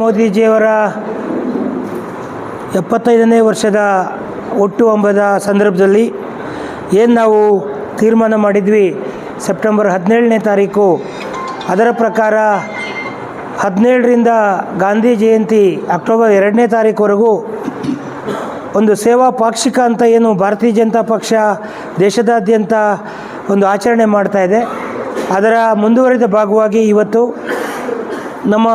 ಮೋದಿಜಿಯವರ ಎಪ್ಪತ್ತೈದನೇ ವರ್ಷದ ಒಟ್ಟು ಹಬ್ಬದ ಸಂದರ್ಭದಲ್ಲಿ ಏನು ನಾವು ತೀರ್ಮಾನ ಮಾಡಿದ್ವಿ ಸೆಪ್ಟೆಂಬರ್ ಹದಿನೇಳನೇ ತಾರೀಕು, ಅದರ ಪ್ರಕಾರ ಹದಿನೇಳರಿಂದ ಗಾಂಧಿ ಜಯಂತಿ ಅಕ್ಟೋಬರ್ ಎರಡನೇ ತಾರೀಕುವರೆಗೂ ಒಂದು ಸೇವಾ ಪಾಕ್ಷಿಕ ಅಂತ ಏನು ಭಾರತೀಯ ಜನತಾ ಪಕ್ಷ ದೇಶದಾದ್ಯಂತ ಒಂದು ಆಚರಣೆ ಮಾಡ್ತಾ ಇದೆ. ಅದರ ಮುಂದುವರಿದ ಭಾಗವಾಗಿ ಇವತ್ತು ನಮ್ಮ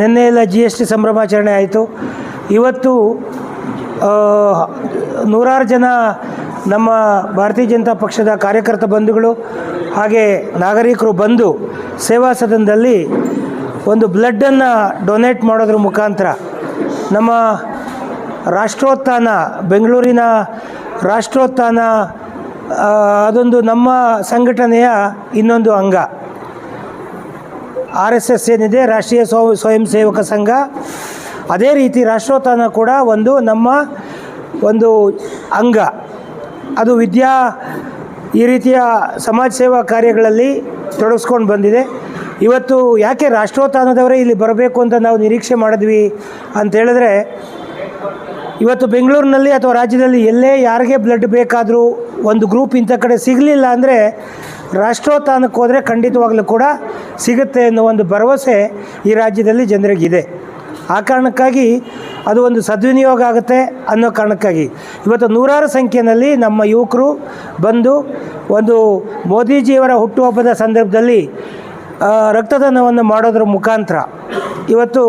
ನಿನ್ನೆ ಎಲ್ಲ ಜಿ ಎಸ್ ಟಿ ಸಂಭ್ರಮಾಚರಣೆ ಆಯಿತು. ಇವತ್ತು ನೂರಾರು ಜನ ನಮ್ಮ ಭಾರತೀಯ ಜನತಾ ಪಕ್ಷದ ಕಾರ್ಯಕರ್ತ ಬಂಧುಗಳು ಹಾಗೆ ನಾಗರಿಕರು ಬಂದು ಸೇವಾ ಸದನದಲ್ಲಿ ಒಂದು ಬ್ಲಡ್ಡನ್ನು ಡೊನೇಟ್ ಮಾಡೋದ್ರ ಮುಖಾಂತರ ನಮ್ಮ ರಾಷ್ಟ್ರೋತ್ಥಾನ, ಬೆಂಗಳೂರಿನ ರಾಷ್ಟ್ರೋತ್ಥಾನ ಅದೊಂದು ನಮ್ಮ ಸಂಘಟನೆಯ ಇನ್ನೊಂದು ಅಂಗ. ಆರ್ ಎಸ್ ಎಸ್ ಏನಿದೆ, ರಾಷ್ಟ್ರೀಯ ಸ್ವ ಸ್ವಯಂ ಸೇವಕ ಸಂಘ. ಅದೇ ರೀತಿ ರಾಷ್ಟ್ರೋತ್ಥಾನ ಕೂಡ ಒಂದು ನಮ್ಮ ಒಂದು ಅಂಗ. ಅದು ವಿದ್ಯಾ ಈ ರೀತಿಯ ಸಮಾಜ ಸೇವಾ ಕಾರ್ಯಗಳಲ್ಲಿ ತೊಡಗಿಸ್ಕೊಂಡು ಬಂದಿದೆ. ಇವತ್ತು ಯಾಕೆ ರಾಷ್ಟ್ರೋತ್ಥಾನದವರೇ ಇಲ್ಲಿ ಬರಬೇಕು ಅಂತ ನಾವು ನಿರೀಕ್ಷೆ ಮಾಡಿದ್ವಿ ಅಂತ ಹೇಳಿದ್ರೆ, ಇವತ್ತು ಬೆಂಗಳೂರಿನಲ್ಲಿ ಅಥವಾ ರಾಜ್ಯದಲ್ಲಿ ಎಲ್ಲೇ ಯಾರಿಗೆ ಬ್ಲಡ್ ಬೇಕಾದರೂ ಒಂದು ಗ್ರೂಪ್ ಇಂಥ ಕಡೆ ಸಿಗಲಿಲ್ಲ ಅಂದರೆ ರಾಷ್ಟ್ರೋತ್ಥಾನಕ್ಕೆ ಹೋದರೆ ಖಂಡಿತವಾಗಲೂ ಕೂಡ ಸಿಗುತ್ತೆ ಅನ್ನೋ ಒಂದು ಭರವಸೆ ಈ ರಾಜ್ಯದಲ್ಲಿ ಜನರಿಗಿದೆ. ಆ ಕಾರಣಕ್ಕಾಗಿ ಅದು ಒಂದು ಸದ್ವಿನಿಯೋಗ ಆಗುತ್ತೆ ಅನ್ನೋ ಕಾರಣಕ್ಕಾಗಿ. ಇವತ್ತು ನೂರಾರು ಸಂಖ್ಯೆಯಲ್ಲಿ ನಮ್ಮ ಯುವಕರು ಬಂದು ಒಂದು ಮೋದಿಜಿಯವರ ಹುಟ್ಟುಹಬ್ಬದ ಸಂದರ್ಭದಲ್ಲಿ ರಕ್ತದಾನವನ್ನು ಮಾಡೋದ್ರ ಮುಖಾಂತರ ಇವತ್ತು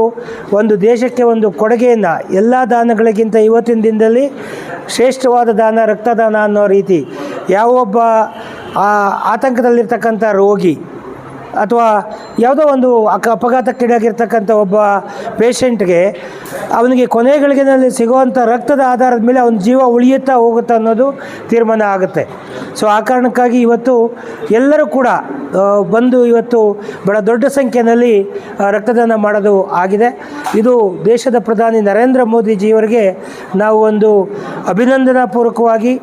ಒಂದು ದೇಶಕ್ಕೆ ಒಂದು ಕೊಡುಗೆಯನ್ನು, ಎಲ್ಲ ದಾನಗಳಿಗಿಂತ ಇವತ್ತಿನ ದಿನದಲ್ಲಿ ಶ್ರೇಷ್ಠವಾದ ದಾನ, ರಕ್ತದಾನ ಅನ್ನೋ ರೀತಿ, ಯಾವೊಬ್ಬ ಆ, ಆತಂಕದಲ್ಲಿರ್ತಕ್ಕಂಥ ರೋಗಿ ಅಥವಾ ಯಾವುದೋ ಒಂದು ಅಕ ಅಪಘಾತಕ್ಕೀಡಾಗಿರ್ತಕ್ಕಂಥ ಒಬ್ಬ ಪೇಷಂಟ್ಗೆ ಅವನಿಗೆ ಕೊನೆಗಳಿಗೆನಲ್ಲಿ ಸಿಗುವಂಥ ರಕ್ತದ ಆಧಾರದ ಮೇಲೆ ಅವನ ಜೀವ ಉಳಿಯುತ್ತಾ ಹೋಗುತ್ತೆ ಅನ್ನೋದು ತೀರ್ಮಾನ ಆಗುತ್ತೆ. ಸೊ ಆ ಕಾರಣಕ್ಕಾಗಿ ಇವತ್ತು ಎಲ್ಲರೂ ಕೂಡ ಬಂದು ಇವತ್ತು ಬಹಳ ದೊಡ್ಡ ಸಂಖ್ಯೆಯಲ್ಲಿ ರಕ್ತದಾನ ಮಾಡೋದು ಆಗಿದೆ. ಇದು ದೇಶದ ಪ್ರಧಾನಿ ನರೇಂದ್ರ ಮೋದಿಜಿಯವರಿಗೆ ನಾವು ಒಂದು ಅಭಿನಂದನಾಪೂರ್ವಕವಾಗಿ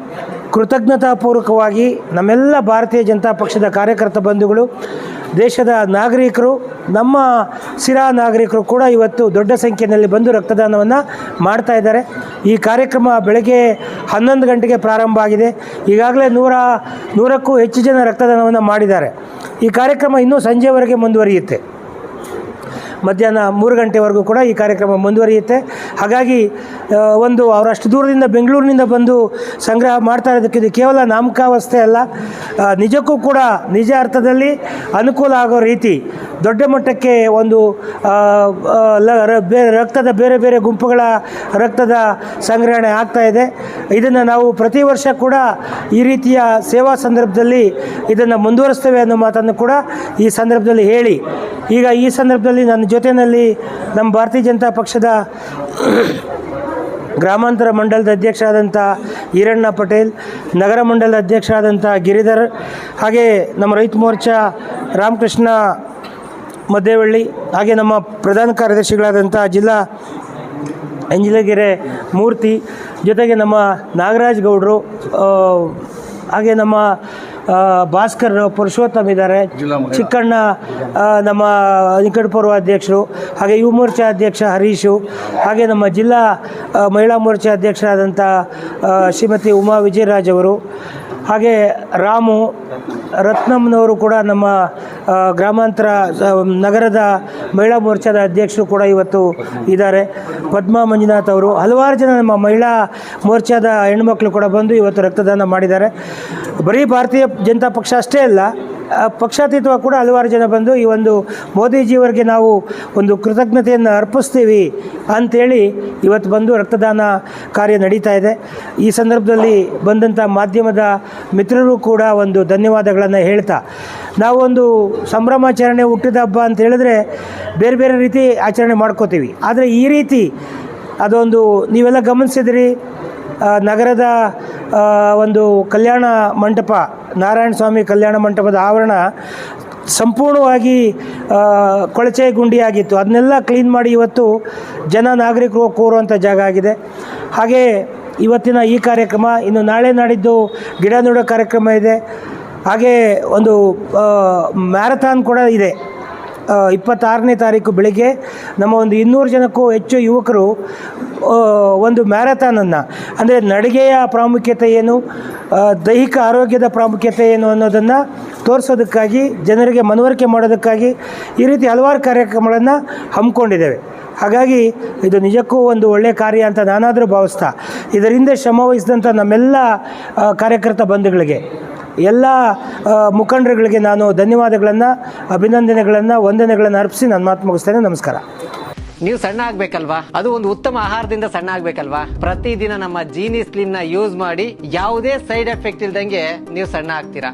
ಕೃತಜ್ಞತಾಪೂರ್ವಕವಾಗಿ ನಮ್ಮೆಲ್ಲ ಭಾರತೀಯ ಜನತಾ ಪಕ್ಷದ ಕಾರ್ಯಕರ್ತ ಬಂಧುಗಳು, ದೇಶದ ನಾಗರಿಕರು, ನಮ್ಮ ಸಿರಾ ನಾಗರಿಕರು ಕೂಡ ಇವತ್ತು ದೊಡ್ಡ ಸಂಖ್ಯೆಯಲ್ಲಿ ಬಂದು ರಕ್ತದಾನವನ್ನು ಮಾಡ್ತಾ ಇದ್ದಾರೆ. ಈ ಕಾರ್ಯಕ್ರಮ ಬೆಳಗ್ಗೆ ಹನ್ನೊಂದು ಗಂಟೆಗೆ ಪ್ರಾರಂಭ ಆಗಿದೆ. ಈಗಾಗಲೇ ನೂರ, ನೂರಕ್ಕೂ ಹೆಚ್ಚು ಜನ ರಕ್ತದಾನವನ್ನು ಮಾಡಿದ್ದಾರೆ. ಈ ಕಾರ್ಯಕ್ರಮ ಇನ್ನೂ ಸಂಜೆವರೆಗೆ ಮುಂದುವರಿಯುತ್ತೆ. ಮಧ್ಯಾಹ್ನ ಮೂರು ಗಂಟೆವರೆಗೂ ಕೂಡ ಈ ಕಾರ್ಯಕ್ರಮ ಮುಂದುವರಿಯುತ್ತೆ. ಹಾಗಾಗಿ ಒಂದು ಅವರಷ್ಟು ದೂರದಿಂದ ಬೆಂಗಳೂರಿನಿಂದ ಬಂದು ಸಂಗ್ರಹ ಮಾಡ್ತಾ ಇರೋದಕ್ಕೆ ಕೇವಲ ನಾಮಕಾವಸ್ಥೆ ಅಲ್ಲ. ನಿಜಕ್ಕೂ ಕೂಡ ನಿಜ ಅರ್ಥದಲ್ಲಿ ಅನುಕೂಲ ಆಗೋ ರೀತಿ ದೊಡ್ಡ ಮಟ್ಟಕ್ಕೆ ಒಂದು ರಕ್ತದ ಬೇರೆ ಬೇರೆ ಗುಂಪುಗಳ ರಕ್ತದ ಸಂಗ್ರಹಣೆ ಆಗ್ತಾ ಇದೆ. ಇದನ್ನು ನಾವು ಪ್ರತಿ ವರ್ಷ ಕೂಡ ಈ ರೀತಿಯ ಸೇವಾ ಸಂದರ್ಭದಲ್ಲಿ ಇದನ್ನು ಮುಂದುವರಿಸ್ತೇವೆ ಅನ್ನೋ ಮಾತನ್ನು ಕೂಡ ಈ ಸಂದರ್ಭದಲ್ಲಿ ಹೇಳಿ. ಈಗ ಈ ಸಂದರ್ಭದಲ್ಲಿ ನನ್ನ ಜೊತೆಯಲ್ಲಿ ನಮ್ಮ ಭಾರತೀಯ ಜನತಾ ಪಕ್ಷದ ಗ್ರಾಮಾಂತರ ಮಂಡಲದ ಅಧ್ಯಕ್ಷರಾದಂಥ ಈರಣ್ಣ ಪಟೇಲ್, ನಗರ ಮಂಡಲದ ಅಧ್ಯಕ್ಷರಾದಂಥ ಗಿರಿಧರ್, ಹಾಗೆ ನಮ್ಮ ರೈತ ಮೋರ್ಚಾ ರಾಮಕೃಷ್ಣ ಮದ್ದೇವಳ್ಳಿ, ಹಾಗೆ ನಮ್ಮ ಪ್ರಧಾನ ಕಾರ್ಯದರ್ಶಿಗಳಾದಂಥ ಜಿಲ್ಲಾ ಅಂಜಲಗೆರೆ ಮೂರ್ತಿ, ಜೊತೆಗೆ ನಮ್ಮ ನಾಗರಾಜ್ ಗೌಡರು ಹಾಗೆ ನಮ್ಮ ಭಾಸ್ಕರ್ ಪುರುಷೋತ್ತಮ್ ಇದ್ದಾರೆ. ಚಿಕ್ಕಣ್ಣ ನಮ್ಮ ನಿಕಟಪೂರ್ವ ಅಧ್ಯಕ್ಷರು ಹಾಗೆ ಯುವ ಮೋರ್ಚಾ ಅಧ್ಯಕ್ಷ ಹರೀಶು ಹಾಗೆ ನಮ್ಮ ಜಿಲ್ಲಾ ಮಹಿಳಾ ಮೋರ್ಚಾ ಅಧ್ಯಕ್ಷರಾದಂಥ ಶ್ರೀಮತಿ ಉಮಾ ವಿಜಯರಾಜ್ ಅವರು ಹಾಗೆ ರಾಮು ರತ್ನಮ್ನವರು ಕೂಡ ನಮ್ಮ ಗ್ರಾಮಾಂತರ ನಗರದ ಮಹಿಳಾ ಮೋರ್ಚಾದ ಅಧ್ಯಕ್ಷರು ಕೂಡ ಇವತ್ತು ಇದ್ದಾರೆ. ಪದ್ಮಾ ಮಂಜುನಾಥ್ ಅವರು ಹಲವಾರು ಜನ ನಮ್ಮ ಮಹಿಳಾ ಮೋರ್ಚಾದ ಹೆಣ್ಮಕ್ಳು ಕೂಡ ಬಂದು ಇವತ್ತು ರಕ್ತದಾನ ಮಾಡಿದ್ದಾರೆ. ಬರೀ ಭಾರತೀಯ ಜನತಾ ಪಕ್ಷ ಅಷ್ಟೇ ಅಲ್ಲ ಪಕ್ಷಾತೀತವ ಕೂಡ ಹಲವಾರು ಜನ ಬಂದು ಈ ಒಂದು ಮೋದಿಜಿಯವರಿಗೆ ನಾವು ಒಂದು ಕೃತಜ್ಞತೆಯನ್ನು ಅರ್ಪಿಸ್ತೀವಿ ಅಂಥೇಳಿ ಇವತ್ತು ಬಂದು ರಕ್ತದಾನ ಕಾರ್ಯ ನಡೀತಾ ಇದೆ. ಈ ಸಂದರ್ಭದಲ್ಲಿ ಬಂದಂಥ ಮಾಧ್ಯಮದ ಮಿತ್ರರು ಕೂಡ ಒಂದು ಧನ್ಯವಾದಗಳನ್ನು ಹೇಳ್ತಾ ನಾವೊಂದು ಸಂಭ್ರಮಾಚರಣೆ ಹುಟ್ಟಿದ ಹಬ್ಬ ಅಂತ ಹೇಳಿದ್ರೆ ಬೇರೆ ಬೇರೆ ರೀತಿ ಆಚರಣೆ ಮಾಡ್ಕೋತೀವಿ. ಆದರೆ ಈ ರೀತಿ ಅದೊಂದು ನೀವೆಲ್ಲ ಗಮನಿಸಿದ್ರಿ ನಗರದ ಒಂದು ಕಲ್ಯಾಣ ಮಂಟಪ, ನಾರಾಯಣ ಸ್ವಾಮಿ ಕಲ್ಯಾಣ ಮಂಟಪದ ಆವರಣ ಸಂಪೂರ್ಣವಾಗಿ ಕೊಳಚೆ ಗುಂಡಿಯಾಗಿತ್ತು. ಅದನ್ನೆಲ್ಲ ಕ್ಲೀನ್ ಮಾಡಿ ಇವತ್ತು ಜನ ನಾಗರಿಕರು ಕೂರುವಂಥ ಜಾಗ ಆಗಿದೆ. ಹಾಗೆ ಇವತ್ತಿನ ಈ ಕಾರ್ಯಕ್ರಮ, ಇನ್ನು ನಾಳೆ ನಾಡಿದ್ದು ಗಿಡ ನೋಡೋ ಕಾರ್ಯಕ್ರಮ ಇದೆ. ಹಾಗೆ ಒಂದು ಮ್ಯಾರಥಾನ್ ಕೂಡ ಇದೆ. ಇಪ್ಪತ್ತಾರನೇ ತಾರೀಕು ಬೆಳಿಗ್ಗೆ ನಮ್ಮ ಒಂದು ಇನ್ನೂರು ಜನಕ್ಕೂ ಹೆಚ್ಚು ಯುವಕರು ಒಂದು ಮ್ಯಾರಥಾನನ್ನು, ಅಂದರೆ ನಡಿಗೆಯ ಪ್ರಾಮುಖ್ಯತೆ ಏನು ದೈಹಿಕ ಆರೋಗ್ಯದ ಪ್ರಾಮುಖ್ಯತೆ ಏನು ಅನ್ನೋದನ್ನು ತೋರಿಸೋದಕ್ಕಾಗಿ, ಜನರಿಗೆ ಮನವರಿಕೆ ಮಾಡೋದಕ್ಕಾಗಿ ಈ ರೀತಿ ಹಲವಾರು ಕಾರ್ಯಕ್ರಮಗಳನ್ನು ಹಮ್ಮಿಕೊಂಡಿದ್ದೇವೆ. ಹಾಗಾಗಿ ಇದು ನಿಜಕ್ಕೂ ಒಂದು ಒಳ್ಳೆಯ ಕಾರ್ಯ ಅಂತ ನಾನಾದರೂ ಭಾವಿಸ್ತಾ, ಇದರಿಂದ ಶ್ರಮವಹಿಸಿದಂಥ ನಮ್ಮೆಲ್ಲ ಕಾರ್ಯಕರ್ತ ಬಂಧುಗಳಿಗೆ ಎಲ್ಲ ಮುಖಂಡರುಗಳಿಗೆ ನಾನು ಧನ್ಯವಾದಗಳನ್ನು, ಅಭಿನಂದನೆಗಳನ್ನು, ವಂದನೆಗಳನ್ನು ಅರ್ಪಿಸಿ ನನ್ನ ಮಾತು ಮುಗಿಸ್ತೇನೆ. ನಮಸ್ಕಾರ. ನೀವು ಸಣ್ಣ ಆಗ್ಬೇಕಲ್ವಾ? ಅದು ಒಂದು ಉತ್ತಮ ಆಹಾರದಿಂದ ಸಣ್ಣ ಆಗ್ಬೇಕಲ್ವಾ? ಪ್ರತಿದಿನ ನಮ್ಮ ಜೀನಿ ಸ್ಲಿಮ್ನ ಯೂಸ್ ಮಾಡಿ ಯಾವುದೇ ಸೈಡ್ ಎಫೆಕ್ಟ್ ಇಲ್ದಂಗೆ ನೀವು ಸಣ್ಣ ಆಗ್ತೀರಾ?